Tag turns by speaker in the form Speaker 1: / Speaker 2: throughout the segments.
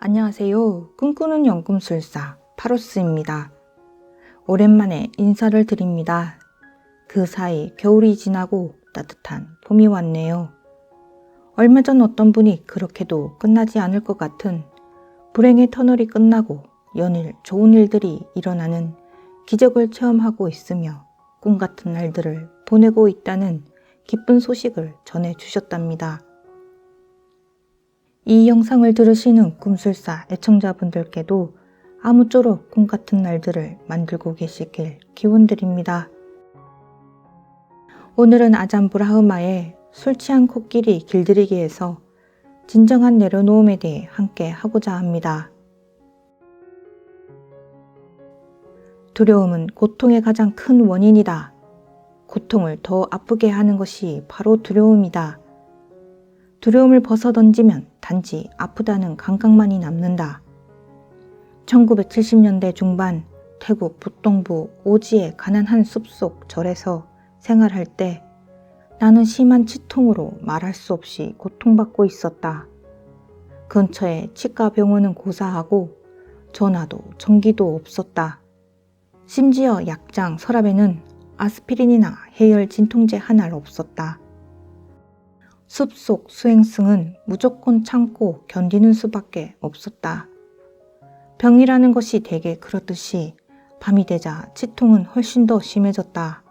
Speaker 1: 안녕하세요. 꿈꾸는 연금술사 파로스입니다. 오랜만에 인사를 드립니다. 그 사이 겨울이 지나고 따뜻한 봄이 왔네요. 얼마 전 어떤 분이 그렇게도 끝나지 않을 것 같은 불행의 터널이 끝나고 연일 좋은 일들이 일어나는 기적을 체험하고 있으며 꿈 같은 날들을 보내고 있다는 기쁜 소식을 전해 주셨답니다. 이 영상을 들으시는 꿈술사 애청자분들께도 아무쪼록 꿈 같은 날들을 만들고 계시길 기원드립니다. 오늘은 아잠브라흐마의 술 취한 코끼리 길들이기에서 진정한 내려놓음에 대해 함께 하고자 합니다. 두려움은 고통의 가장 큰 원인이다. 고통을 더 아프게 하는 것이 바로 두려움이다. 두려움을 벗어던지면 단지 아프다는 감각만이 남는다. 1970년대 중반 태국 북동부 오지의 가난한 숲속 절에서 생활할 때 나는 심한 치통으로 말할 수 없이 고통받고 있었다. 근처에 치과 병원은 고사하고 전화도 전기도 없었다. 심지어 약장 서랍에는 아스피린이나 해열 진통제 하나 없었다. 숲속 수행승은 무조건 참고 견디는 수밖에 없었다. 병이라는 것이 대개 그렇듯이 밤이 되자 치통은 훨씬 더 심해졌다.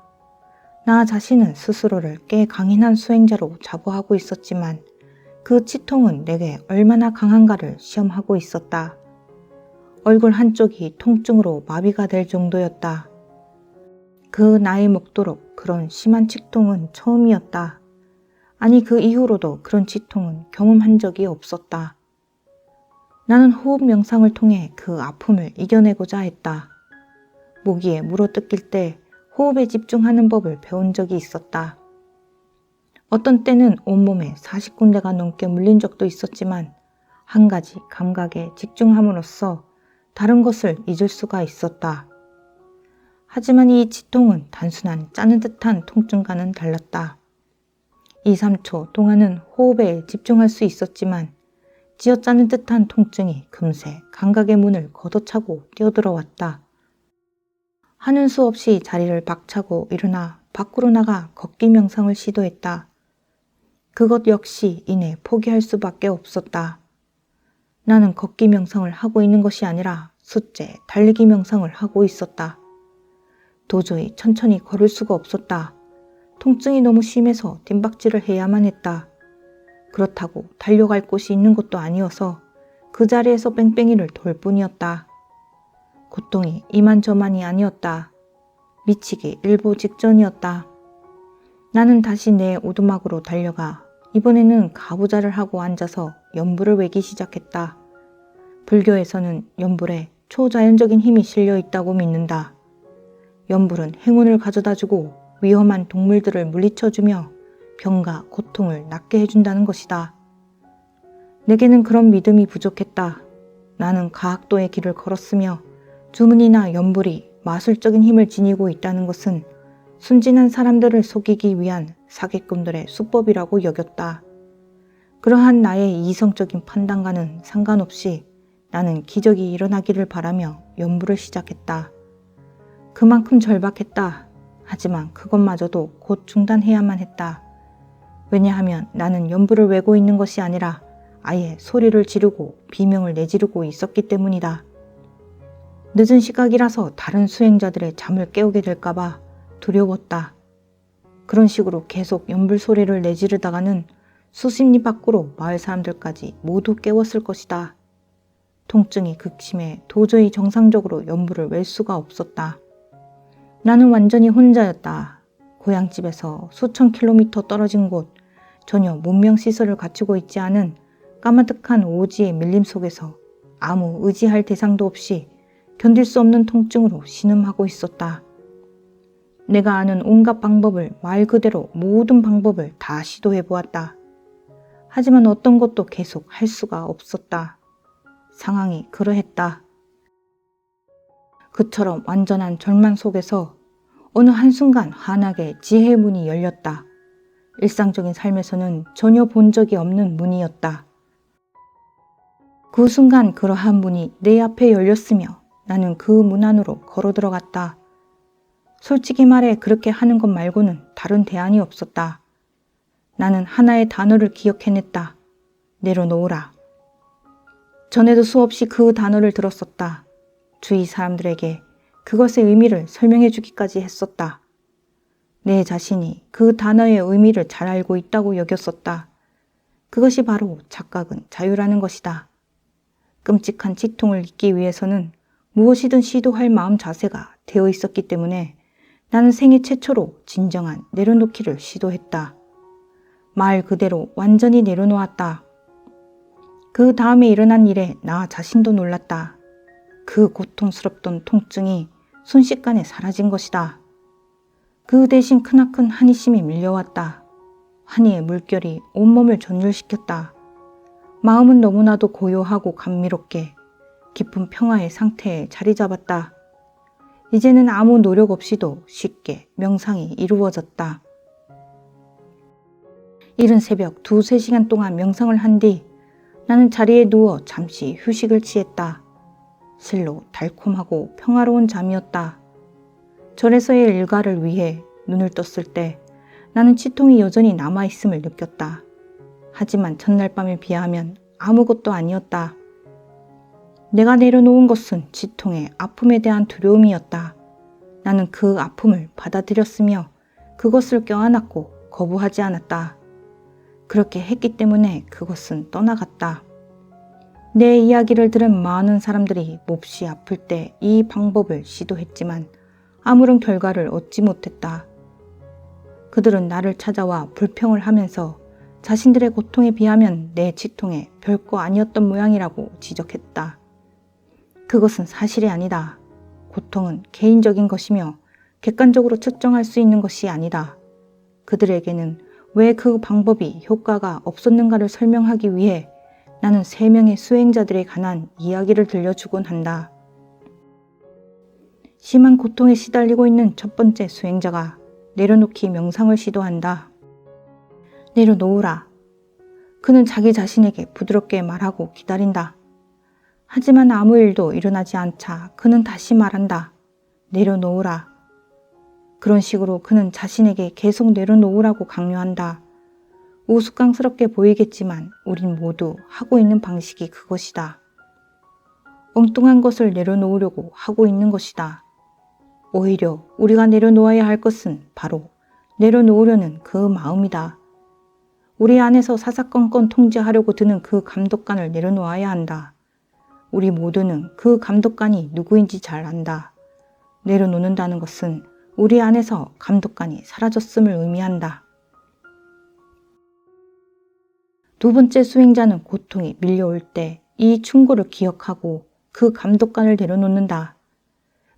Speaker 1: 나 자신은 스스로를 꽤 강인한 수행자로 자부하고 있었지만 그 치통은 내게 얼마나 강한가를 시험하고 있었다. 얼굴 한쪽이 통증으로 마비가 될 정도였다. 그 나이 먹도록 그런 심한 치통은 처음이었다. 아니 그 이후로도 그런 치통은 경험한 적이 없었다. 나는 호흡 명상을 통해 그 아픔을 이겨내고자 했다. 모기에 물어뜯길 때 호흡에 집중하는 법을 배운 적이 있었다. 어떤 때는 온몸에 40군데가 넘게 물린 적도 있었지만 한 가지 감각에 집중함으로써 다른 것을 잊을 수가 있었다. 하지만 이 치통은 단순한 짜는 듯한 통증과는 달랐다. 2, 3초 동안은 호흡에 집중할 수 있었지만 쥐어짜는 듯한 통증이 금세 감각의 문을 걷어차고 뛰어들어왔다. 하는 수 없이 자리를 박차고 일어나 밖으로 나가 걷기 명상을 시도했다. 그것 역시 이내 포기할 수밖에 없었다. 나는 걷기 명상을 하고 있는 것이 아니라 숫제 달리기 명상을 하고 있었다. 도저히 천천히 걸을 수가 없었다. 통증이 너무 심해서 뒷박질을 해야만 했다. 그렇다고 달려갈 곳이 있는 것도 아니어서 그 자리에서 뺑뺑이를 돌 뿐이었다. 고통이 이만저만이 아니었다. 미치기 일보 직전이었다. 나는 다시 내 오두막으로 달려가 이번에는 가부좌를 하고 앉아서 연불을 외기 시작했다. 불교에서는 연불에 초자연적인 힘이 실려 있다고 믿는다. 연불은 행운을 가져다주고 위험한 동물들을 물리쳐주며 병과 고통을 낫게 해준다는 것이다. 내게는 그런 믿음이 부족했다. 나는 가학도의 길을 걸었으며 주문이나 연불이 마술적인 힘을 지니고 있다는 것은 순진한 사람들을 속이기 위한 사기꾼들의 수법이라고 여겼다. 그러한 나의 이성적인 판단과는 상관없이 나는 기적이 일어나기를 바라며 연불을 시작했다. 그만큼 절박했다. 하지만 그것마저도 곧 중단해야만 했다. 왜냐하면 나는 연불을 외고 있는 것이 아니라 아예 소리를 지르고 비명을 내지르고 있었기 때문이다. 늦은 시각이라서 다른 수행자들의 잠을 깨우게 될까봐 두려웠다. 그런 식으로 계속 연불 소리를 내지르다가는 수십 리 밖으로 마을 사람들까지 모두 깨웠을 것이다. 통증이 극심해 도저히 정상적으로 연불을 웰 수가 없었다. 나는 완전히 혼자였다. 고향집에서 수천 킬로미터 떨어진 곳, 전혀 문명 시설을 갖추고 있지 않은 까마득한 오지의 밀림 속에서 아무 의지할 대상도 없이 견딜 수 없는 통증으로 신음하고 있었다. 내가 아는 온갖 방법을 말 그대로 모든 방법을 다 시도해 보았다. 하지만 어떤 것도 계속 할 수가 없었다. 상황이 그러했다. 그처럼 완전한 절망 속에서 어느 한순간 환하게 지혜의 문이 열렸다. 일상적인 삶에서는 전혀 본 적이 없는 문이었다. 그 순간 그러한 문이 내 앞에 열렸으며 나는 그 문 안으로 걸어 들어갔다. 솔직히 말해 그렇게 하는 것 말고는 다른 대안이 없었다. 나는 하나의 단어를 기억해냈다. 내려놓으라. 전에도 수없이 그 단어를 들었었다. 주위 사람들에게 그것의 의미를 설명해 주기까지 했었다. 내 자신이 그 단어의 의미를 잘 알고 있다고 여겼었다. 그것이 바로 착각은 자유라는 것이다. 끔찍한 치통을 잊기 위해서는 무엇이든 시도할 마음 자세가 되어 있었기 때문에 나는 생애 최초로 진정한 내려놓기를 시도했다. 말 그대로 완전히 내려놓았다. 그 다음에 일어난 일에 나 자신도 놀랐다. 그 고통스럽던 통증이 순식간에 사라진 것이다. 그 대신 크나큰 한이심이 밀려왔다. 한이의 물결이 온몸을 전율시켰다. 마음은 너무나도 고요하고 감미롭게 깊은 평화의 상태에 자리 잡았다. 이제는 아무 노력 없이도 쉽게 명상이 이루어졌다. 이른 새벽 두세 시간 동안 명상을 한 뒤 나는 자리에 누워 잠시 휴식을 취했다. 실로 달콤하고 평화로운 잠이었다. 절에서의 일과를 위해 눈을 떴을 때 나는 치통이 여전히 남아있음을 느꼈다. 하지만 첫날 밤에 비하면 아무것도 아니었다. 내가 내려놓은 것은 치통의 아픔에 대한 두려움이었다. 나는 그 아픔을 받아들였으며 그것을 껴안았고 거부하지 않았다. 그렇게 했기 때문에 그것은 떠나갔다. 내 이야기를 들은 많은 사람들이 몹시 아플 때 이 방법을 시도했지만 아무런 결과를 얻지 못했다. 그들은 나를 찾아와 불평을 하면서 자신들의 고통에 비하면 내 치통에 별거 아니었던 모양이라고 지적했다. 그것은 사실이 아니다. 고통은 개인적인 것이며 객관적으로 측정할 수 있는 것이 아니다. 그들에게는 왜 그 방법이 효과가 없었는가를 설명하기 위해 나는 세 명의 수행자들에 관한 이야기를 들려주곤 한다. 심한 고통에 시달리고 있는 첫 번째 수행자가 내려놓기 명상을 시도한다. 내려놓으라. 그는 자기 자신에게 부드럽게 말하고 기다린다. 하지만 아무 일도 일어나지 않자 그는 다시 말한다. 내려놓으라. 그런 식으로 그는 자신에게 계속 내려놓으라고 강요한다. 우스꽝스럽게 보이겠지만 우린 모두 하고 있는 방식이 그것이다. 엉뚱한 것을 내려놓으려고 하고 있는 것이다. 오히려 우리가 내려놓아야 할 것은 바로 내려놓으려는 그 마음이다. 우리 안에서 사사건건 통제하려고 드는 그 감독관을 내려놓아야 한다. 우리 모두는 그 감독관이 누구인지 잘 안다. 내려놓는다는 것은 우리 안에서 감독관이 사라졌음을 의미한다. 두 번째 수행자는 고통이 밀려올 때 이 충고를 기억하고 그 감독관을 내려놓는다.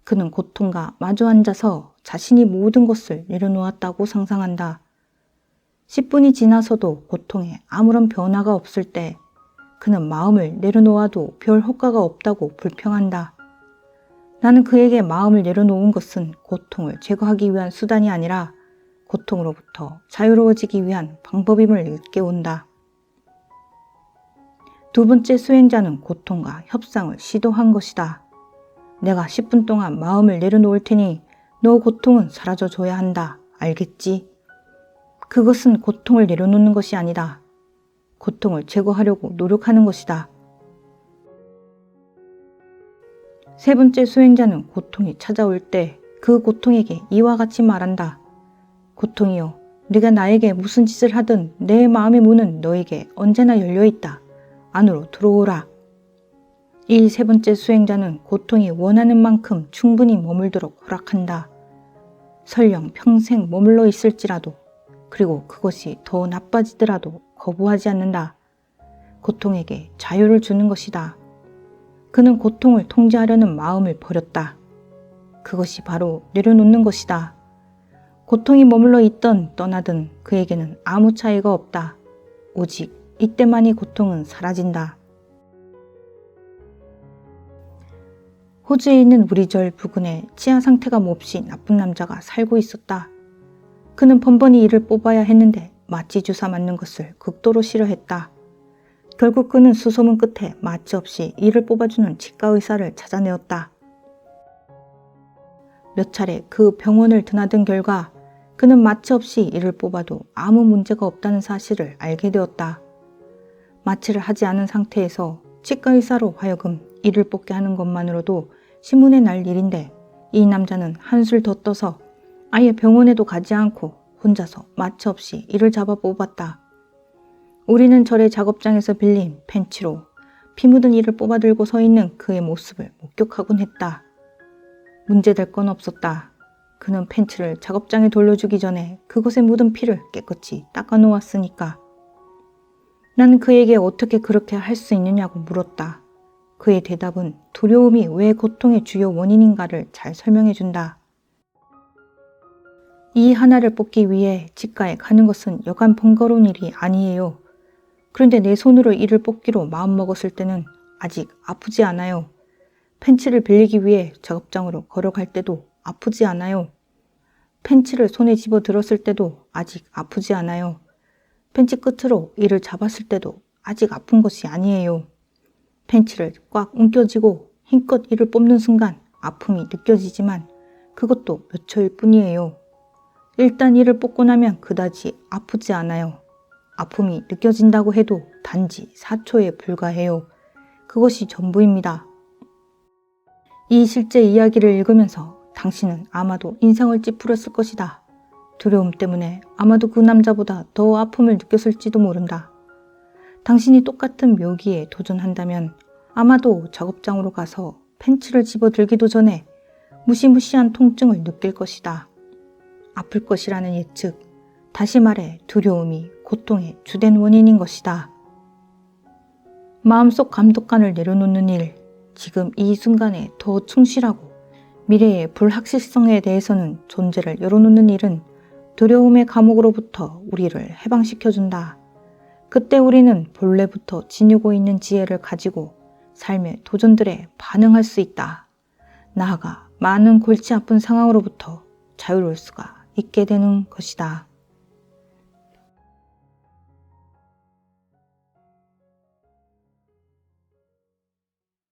Speaker 1: 그는 고통과 마주 앉아서 자신이 모든 것을 내려놓았다고 상상한다. 10분이 지나서도 고통에 아무런 변화가 없을 때 그는 마음을 내려놓아도 별 효과가 없다고 불평한다. 나는 그에게 마음을 내려놓은 것은 고통을 제거하기 위한 수단이 아니라 고통으로부터 자유로워지기 위한 방법임을 일깨운다. 두 번째 수행자는 고통과 협상을 시도한 것이다. 내가 10분 동안 마음을 내려놓을 테니 너 고통은 사라져 줘야 한다. 알겠지? 그것은 고통을 내려놓는 것이 아니다. 고통을 제거하려고 노력하는 것이다. 세 번째 수행자는 고통이 찾아올 때 그 고통에게 이와 같이 말한다. 고통이여, 네가 나에게 무슨 짓을 하든 내 마음의 문은 너에게 언제나 열려 있다. 안으로 들어오라. 이 세 번째 수행자는 고통이 원하는 만큼 충분히 머물도록 허락한다. 설령 평생 머물러 있을지라도, 그리고 그것이 더 나빠지더라도 거부하지 않는다. 고통에게 자유를 주는 것이다. 그는 고통을 통제하려는 마음을 버렸다. 그것이 바로 내려놓는 것이다. 고통이 머물러 있던 떠나든 그에게는 아무 차이가 없다. 오직 이때만이 고통은 사라진다. 호주에 있는 우리절 부근에 치아 상태가 몹시 나쁜 남자가 살고 있었다. 그는 번번이 이를 뽑아야 했는데 마취 주사 맞는 것을 극도로 싫어했다. 결국 그는 수소문 끝에 마취 없이 이를 뽑아주는 치과 의사를 찾아내었다. 몇 차례 그 병원을 드나든 결과 그는 마취 없이 이를 뽑아도 아무 문제가 없다는 사실을 알게 되었다. 마취를 하지 않은 상태에서 치과 의사로 하여금 이를 뽑게 하는 것만으로도 신문에 날 일인데 이 남자는 한술 더 떠서 아예 병원에도 가지 않고 혼자서 마취 없이 이를 잡아 뽑았다. 우리는 절의 작업장에서 빌린 펜치로 피 묻은 이를 뽑아들고 서 있는 그의 모습을 목격하곤 했다. 문제될 건 없었다. 그는 펜치를 작업장에 돌려주기 전에 그곳에 묻은 피를 깨끗이 닦아 놓았으니까. 난 그에게 어떻게 그렇게 할 수 있느냐고 물었다. 그의 대답은 두려움이 왜 고통의 주요 원인인가를 잘 설명해 준다. 이 하나를 뽑기 위해 치과에 가는 것은 여간 번거로운 일이 아니에요. 그런데 내 손으로 이를 뽑기로 마음먹었을 때는 아직 아프지 않아요. 펜치를 빌리기 위해 작업장으로 걸어갈 때도 아프지 않아요. 펜치를 손에 집어 들었을 때도 아직 아프지 않아요. 펜치 끝으로 이를 잡았을 때도 아직 아픈 것이 아니에요. 펜치를 꽉 움켜쥐고 힘껏 이를 뽑는 순간 아픔이 느껴지지만 그것도 몇 초일 뿐이에요. 일단 이를 뽑고 나면 그다지 아프지 않아요. 아픔이 느껴진다고 해도 단지 4초에 불과해요. 그것이 전부입니다. 이 실제 이야기를 읽으면서 당신은 아마도 인상을 찌푸렸을 것이다. 두려움 때문에 아마도 그 남자보다 더 아픔을 느꼈을지도 모른다. 당신이 똑같은 묘기에 도전한다면 아마도 작업장으로 가서 펜치를 집어들기도 전에 무시무시한 통증을 느낄 것이다. 아플 것이라는 예측, 다시 말해 두려움이 고통의 주된 원인인 것이다. 마음속 감독관을 내려놓는 일, 지금 이 순간에 더 충실하고 미래의 불확실성에 대해서는 존재를 열어놓는 일은 두려움의 감옥으로부터 우리를 해방시켜준다. 그때 우리는 본래부터 지니고 있는 지혜를 가지고 삶의 도전들에 반응할 수 있다. 나아가 많은 골치 아픈 상황으로부터 자유로울 수가 있게 되는 것이다.